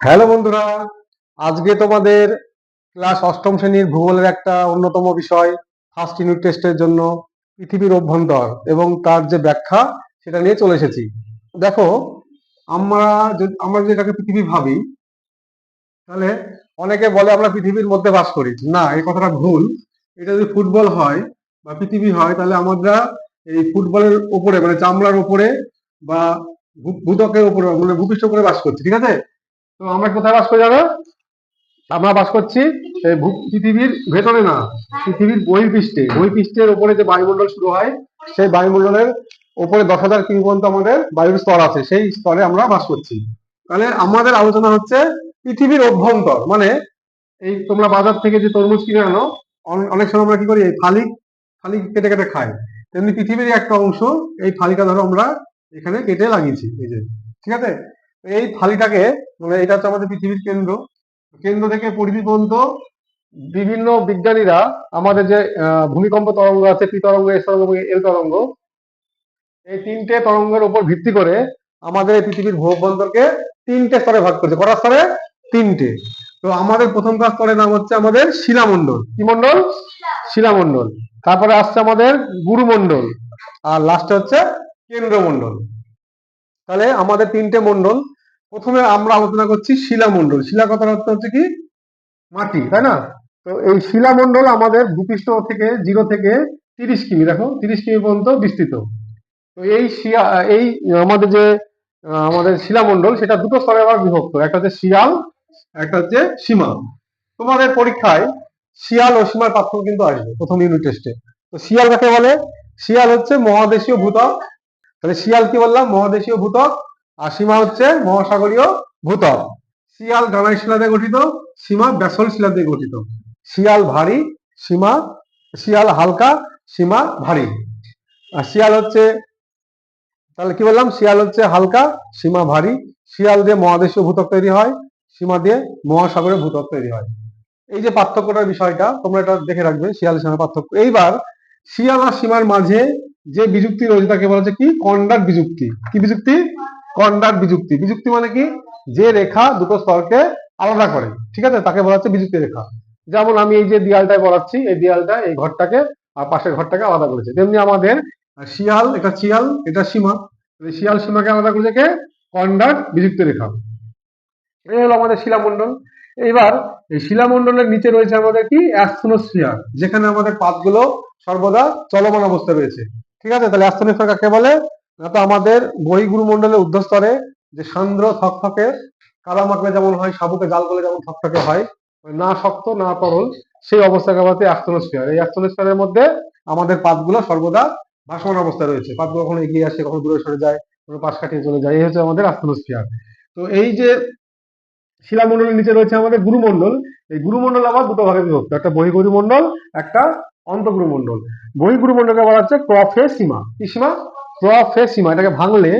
Hello বন্ধুরা, আজকে তোমাদের ক্লাস অষ্টম শ্রেণির ভূগোলের একটা অন্যতম বিষয় ফার্স্ট ইউনিট টেস্টের জন্য পৃথিবীর অভ্যন্তর এবং তার যে ব্যাখ্যা সেটা নিয়ে চলে এসেছি। দেখো, আমরা আমরা যদি এটাকে পৃথিবী ভাবি, তাহলে অনেকে বলে আমরা পৃথিবীর মধ্যে বাস করি। না, এই কথাটা ভুল। এটা যদি ফুটবল হয় বা পৃথিবী হয়, তাহলে আমরা এই ফুটবলের উপরে মানে চামড়ার উপরে বা ভূতকের উপরে মানে ভূপৃষ্ঠ উপরে বাস করছি, ঠিক আছে? তো আমরা কোথায় বাস করে যাব আমরা বাস করছি পৃথিবীর ভেতরে না, পৃথিবীর বহির্পৃষ্ঠে। বহির্পৃষ্ঠের উপরে যে বায়ুমণ্ডল শুরু হয়, সেই বায়ুমণ্ডলের উপরে দশ হাজার কিমি পর্যন্ত আমাদের বায়ুর স্তর আছে, সেই স্তরে আমরা বাস করছি। তাহলে আমাদের আলোচনা হচ্ছে পৃথিবীর অভ্যন্তর। মানে এই তোমরা বাজার থেকে যে তরমুজ কিনে আনো অনেক সময় আমরা কি করি, এই ফালি ফালি কেটে কেটে খাই। তেমনি পৃথিবীর একটা অংশ, এই ফালিটা ধরো আমরা এখানে কেটে লাগিয়েছি, এই যে, ঠিক আছে? এই ফালিটাকে মানে এটা হচ্ছে আমাদের পৃথিবীর কেন্দ্র। কেন্দ্র থেকে পরিধি পর্যন্ত বিভিন্ন বিজ্ঞানীরা আমাদের যে ভূমিকম্প তরঙ্গ আছে পি তরঙ্গ এস তরঙ্গ, এল তরঙ্গ, এই তিনটে তরঙ্গের উপর ভিত্তি করে আমাদের এই পৃথিবীর ভূঅভ্যন্তরকে তিনটে স্তরে ভাগ করেছে। কটা স্তরে? তিনটে। তো আমাদের প্রথম কাজ স্তরের নাম হচ্ছে আমাদের শিলামণ্ডল। কি মণ্ডল? শিলামণ্ডল। তারপরে আসছে আমাদের গুরুমণ্ডল। আর লাস্টে হচ্ছে কেন্দ্রমণ্ডল। তাহলে আমাদের তিনটে মন্ডল। প্রথমে আমরা আলোচনা করছি শিলামণ্ডল শিলা কথার অর্থ হচ্ছে কি? মাটি, তাই না? তো এই শিলামণ্ডল আমাদের ভূপৃষ্ঠ থেকে জিরো থেকে তিরিশ কিমি, দেখো, তিরিশ কিমি পর্যন্ত বিস্তৃত। তো এই শিয়া, এই আমাদের যে আমাদের শিলামণ্ডল সেটা দুটো স্তরে আবার বিভক্ত। একটা হচ্ছে শিয়াল, একটা হচ্ছে সীমা। তোমাদের পরীক্ষায় শিয়াল ও সীমার পার্থক্য কিন্তু আসবে প্রথম ইউনিট টেস্টে তো শিয়াল কাকে বলে? শিয়াল হচ্ছে মহাদেশীয় ভূতক তাহলে শিয়াল কি বললাম? মহাদেশীয় ভূতক আর সীমা হচ্ছে মহাসাগরীয় ভূতক। শিয়াল গ্রানাইট শিলা দিয়ে গঠিত, সীমা ব্যাসল শিলা দিয়ে গঠিত। শিয়াল ভারী, সীমা, শিয়াল হালকা, সীমা ভারী। আর শিয়াল হচ্ছে, তাহলে কি বললাম? শিয়াল হচ্ছে হালকা, সীমা ভারী। শিয়াল দিয়ে মহাদেশীয় ভূতক তৈরি হয়, সীমা দিয়ে মহাসাগরের ভূতক তৈরি হয়। এই যে পার্থক্যটার বিষয়টা, তোমরা এটা দেখে রাখবে শিয়াল সীমার পার্থক্য। এইবার শিয়াল আর সীমার মাঝে যে বিযুক্তি রয়েছে তাকে বলা হচ্ছে কি? কন্ডার বিযুক্তি। কি বিযুক্তি? কন্ডার বিযুক্তি। বিযুক্তি মানে কি? যে রেখা দুটো স্তরকে আলাদা করে। ঠিক আছে? তাকে বলা হচ্ছে বিযুক্তি রেখা। যেমন আমি এই যে দেয়ালটায় বলাচ্ছি, এই দেয়ালটা এই ঘরটাকে, আর পাশের ঘরটাকে আলাদা করেছে। তেমনি আমাদের শিয়াল, এটা শিয়াল, এটা সীমা। শিয়াল সীমাকে আলাদা করেছে কে? কন্ডার বিযুক্তি রেখা। এই হলো আমাদের শিলামণ্ডল। এবার এই শিলামণ্ডলের নিচে রয়েছে আমাদের কি? অ্যাস্থনোস্ফিয়ার যেখানে আমাদের পাতগুলো সর্বদা চলমান অবস্থায় রয়েছে। ঠিক আছে? তাহলে অ্যাস্থনোস্ফিয়ার কাকে বলে? না তো আমাদের বহির্গুরুমণ্ডলের ঊর্ধ্বস্তরে যে সান্দ্র থকথকে কাদা মাখলে যেমন হয় সাবুকে জাল করলে যেমন থকথকে হয়, না শক্ত, না তরল, সেই অবস্থাকে বলতে অ্যাস্থনোস্ফিয়ার এই অ্যাস্থনোস্ফিয়ারের মধ্যে আমাদের পাতগুলো সর্বদা ভাসমান অবস্থায় রয়েছে। পাতগুলো কখনো এগিয়ে আসে, কখনো দূরে সরে যায় কোনো পাশ কাটিয়ে চলে যায়। এই হচ্ছে আমাদের অ্যাস্থনোস্ফিয়ার তো এই যে শিলামণ্ডলের নিচে রয়েছে আমাদের গুরুমণ্ডল, এই গুরুমণ্ডল আবার দুটো ভাগে বিভক্ত। একটা বহিগুরুমণ্ডল একটা অন্তগুরুমণ্ডল বহিগুরুমণ্ডলকে বলা হচ্ছে ক্রফে সীমা কি সীমা? ক্রফে সীমা এটাকে ভাঙলে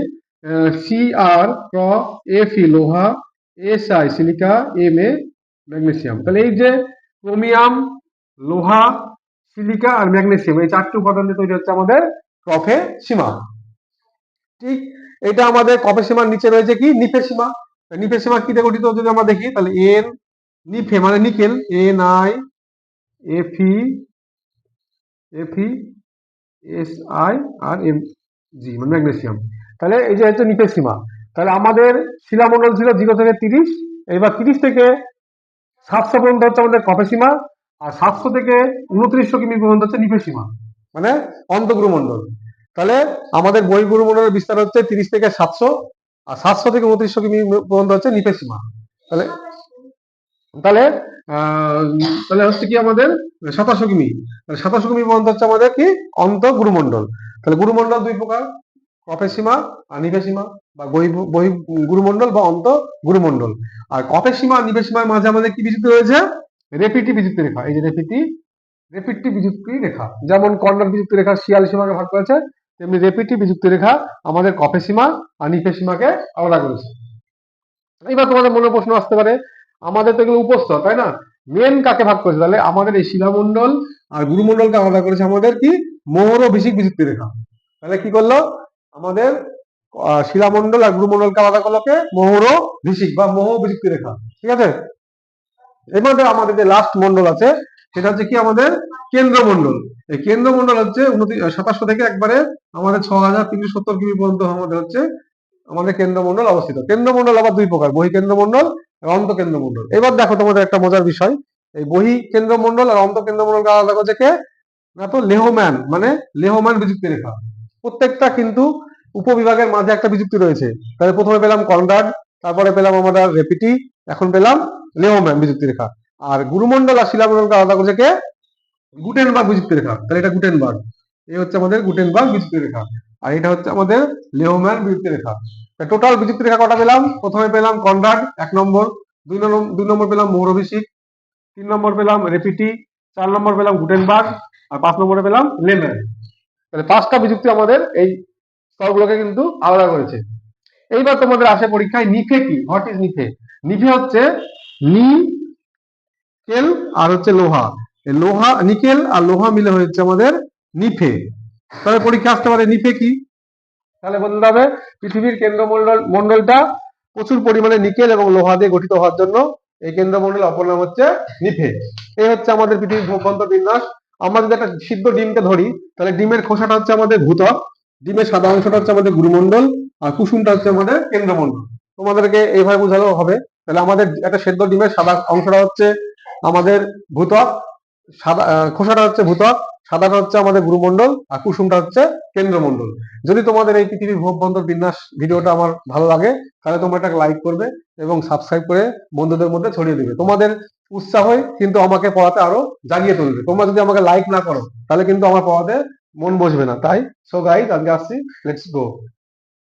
সি আর ক্র এফ ই লোহা S I silica M A magnesium. তাহলে এই যে ক্রোমিয়াম, লোহা, সিলিকা আর ম্যাগনেসিয়াম, এই চারটি উপাদান দিয়ে তৈরি হচ্ছে আমাদের ক্রফে সীমা ঠিক, এটা আমাদের কফে সীমার নিচে রয়েছে কি? নিফের সীমা নিফের সীমা কি গঠিত যদি আমরা দেখি, তাহলে এন, নিফে মানে nickel, N I, F F S I R M G মানে ম্যাগনেসিয়াম তাহলে এই যে হচ্ছে নিফের সীমা, তাহলে আমাদের শিলামণ্ডল ছিল জিরো থেকে তিরিশ, এবার তিরিশ থেকে সাতশো পর্যন্ত হচ্ছে আমাদের কফে সীমা, আর সাতশো থেকে উনত্রিশশো কিমি পর্যন্ত হচ্ছে নিফের সীমা মানে অন্তগুরুমণ্ডল। তাহলে আমাদের বহির্গুরুমণ্ডলের বিস্তার হচ্ছে তিরিশ থেকে সাতশো, আর সাতশো থেকে উনত্রিশশো কিমি পর্যন্ত হচ্ছে নিফের সীমা। তাহলে তাহলে তাহলে হচ্ছে কি আমাদের সাতাশো কিমি সাতাশো কিমি পর্যন্ত হচ্ছে আমাদের কি? অন্ত গুরুমণ্ডল। তাহলে গুরুমণ্ডল দুই প্রকার, কফের সীমা আর নিভের সীমা, বা বহি গুরুমণ্ডল বা অন্ত গুরুমণ্ডল। আর কফের সীমা নিভের সীমার মাঝে আমাদের কি বিযুক্ত রয়েছে? রেপিটি বিযুক্তি রেখা। এই যে রেপিটি রেপিটি বিযুক্তি রেখা। যেমন কর্নার বিযুক্তি রেখা শিয়াল সীমাকে ভাগ করেছে, তেমনি রেপিটি বিযুক্তি রেখা আমাদের কফের সীমা আর নিফের সীমাকে আলাদা করেছে। এবার তোমাদের মনে প্রশ্ন আসতে পারে আমাদের তো এগুলো উপস্তর তাই না? মেন কাকে ভাগ করেছে? তাহলে আমাদের এই শিলামণ্ডল আর গুরুমণ্ডলকে আলাদা করেছে আমাদের কি? মোহর ও বিশিক বিযুক্তি রেখা। তাহলে কি করল? আমাদের শিলামণ্ডল আর গুরুমণ্ডলকে আলাদা করল কে? মোহর ভিসিক বা মোহ বিযুক্তি রেখা। ঠিক আছে? এবারে আমাদের যে লাস্ট মন্ডল আছে, সেটা হচ্ছে কি আমাদের? কেন্দ্রমণ্ডল। এই কেন্দ্রমণ্ডল হচ্ছে উনতি- সাতাশশো থেকে একবারে আমাদের ছ হাজার তিনশো সত্তর কিমি পর্যন্ত আমাদের হচ্ছে আমাদের কেন্দ্রমণ্ডল অবস্থিত। কেন্দ্রমণ্ডল আবার দুই প্রকার, বহি কেন্দ্রমণ্ডল আর অন্ত কেন্দ্রমণ্ডল। এবার দেখো তোমাদের একটা মজার বিষয়। এই বহি কেন্দ্রমণ্ডল আর অন্ত কেন্দ্রমণ্ডলকে আলাদা করছে কে? না তো লেহম্যান মানে লেহম্যান বিযুক্তি রেখা। প্রত্যেকটা কিন্তু উপবিভাগের মাঝে একটা বিযুক্তি রয়েছে। তাহলে প্রথমে পেলাম কনরাড, তারপরে পেলাম আমরা রেপিটি, এখন পেলাম লেহম্যান বিযুক্তি রেখা। আর গুরুমণ্ডল আর শিলামণ্ডলকে আলাদা করছে কে? গুটেনবার্গ বিযুক্তি রেখা। তাহলে এটা গুটেনবার্গ। এই হচ্ছে আমাদের গুটেনবার্গ বিযুক্তি রেখা। আর এটা হচ্ছে আমাদের লেহম্যান বিযুক্তি রেখা টোটাল বিযুক্তি রেখা কটা পেলাম? প্রথমে পেলাম কনরাড, এক নম্বর। দুই নম্বর দুই নম্বর পেলাম মৌরভিষিক তিন নম্বর পেলাম রেপিটি। চার নম্বর পেলাম গুটেনবার্গ। আর পাঁচ নম্বরে পেলাম লেম্যান। তাহলে পাঁচটা বিযুক্তি আমাদের এই স্তরগুলোকে কিন্তু আলাদা করেছে। এইবার তোমাদের আসে পরীক্ষায় নিফে কি? What is নিফে? নিফে হচ্ছে নি কেল আর হচ্ছে লোহা। লোহা, নিকেল আর লোহা মিলে হচ্ছে আমাদের নিফে। তাহলে পরীক্ষা আসতে পারে নিফে কি? তাহলে বলতে হবে, পৃথিবীর কেন্দ্রমণ্ডল, মণ্ডলটা প্রচুর পরিমাণে নিকেল এবং লোহা দিয়ে গঠিত হওয়ার জন্য এই কেন্দ্রমণ্ডল অপর নাম হচ্ছে নিফে এই হচ্ছে আমাদের পৃথিবীর ভূখণ্ড বিন্যাস। আমরা যদি একটা সিদ্ধ ডিমকে ধরি, তাহলে ডিমের খোসাটা হচ্ছে আমাদের ভূতক ডিমের সাদা অংশটা হচ্ছে আমাদের গুরুমণ্ডল, আর কুসুমটা হচ্ছে আমাদের কেন্দ্রমণ্ডল। তোমাদেরকে এইভাবে বোঝালেও হবে। তাহলে আমাদের একটা সেদ্ধ ডিমের সাদা অংশটা হচ্ছে আমাদের ভূতক সাদা খোসাটা হচ্ছে ভূতক সাদাটা হচ্ছে আমাদের গুরুমন্ডল আর কুসুমটা হচ্ছে কেন্দ্রমন্ডল যদি তোমাদের এই পৃথিবীর ভূখণ্ডল বিন্যাস ভিডিওটা আমার ভালো লাগে, তাহলে তোমরা এটা লাইক করবে এবং সাবস্ক্রাইব করে বন্ধুদের মধ্যে ছড়িয়ে দিবে। তোমাদের উৎসাহই কিন্তু আমাকে পড়াতে আরও জাগিয়ে তুলবে। তোমরা যদি আমাকে লাইক না করো, তাহলে কিন্তু আমার পড়াতে মন বসবে না। তাই সো গাইজ আজকে আসছি লেটস গো